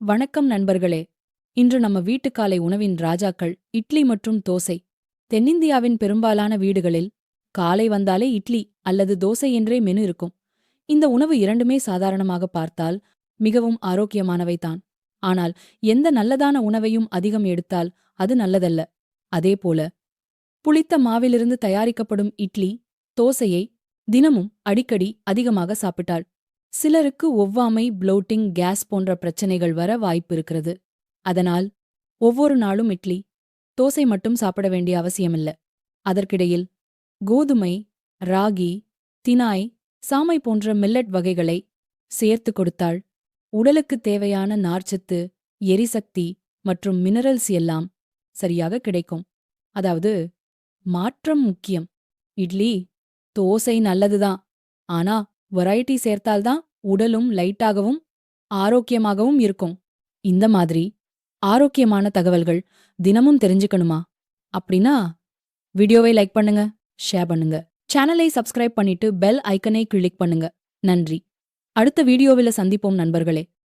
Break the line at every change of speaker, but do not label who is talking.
வணக்கம் நண்பர்களே. இன்று நம்ம வீட்டுக்காலை உணவின் ராஜாக்கள் இட்லி மற்றும் தோசை. தென்னிந்தியாவின் பெரும்பாலான வீடுகளில் காலை வந்தாலே இட்லி அல்லது தோசை என்றே மெனு இருக்கும். இந்த உணவு இரண்டுமே சாதாரணமாக பார்த்தால் மிகவும் ஆரோக்கியமானவைதான் ஆனால் எந்த நல்லதான உணவையும் அதிகம் எடுத்தால் அது நல்லதல்ல. அதேபோல புளித்த மாவிலிருந்து தயாரிக்கப்படும் இட்லி தோசையை தினமும் அடிக்கடி அதிகமாக சாப்பிட்டாள் சிலருக்கு ஒவ்வாமை ப்ளோட்டிங் கேஸ் போன்ற பிரச்சனைகள் வர வாய்ப்பு இருக்கிறது. அதனால் ஒவ்வொரு நாளும் இட்லி தோசை மட்டும் சாப்பிட வேண்டிய அவசியமில்ல. அதற்கிடையில் கோதுமை ராகி தினாய் சாமை போன்ற மில்லட் வகைகளை சேர்த்து கொடுத்தால் உடலுக்கு தேவையான நார்ச்சத்து எரிசக்தி மற்றும் மினரல்ஸ் எல்லாம் சரியாக கிடைக்கும். அதாவது மாற்றம் முக்கியம். இட்லி தோசை நல்லதுதான். ஆனா வெரைட்டி சேர்த்தால்தான் உடலும் லைட்டாகவும் ஆரோக்கியமாகவும் இருக்கும். இந்த மாதிரி ஆரோக்கியமான தகவல்கள் தினமும் தெரிஞ்சுக்கணுமா? அப்படின்னா வீடியோவை லைக் பண்ணுங்க ஷேர் பண்ணுங்க. சேனலை சப்ஸ்கிரைப் பண்ணிட்டு பெல் ஐக்கனை கிளிக் பண்ணுங்க. நன்றி. அடுத்த வீடியோவில் சந்திப்போம் நண்பர்களே.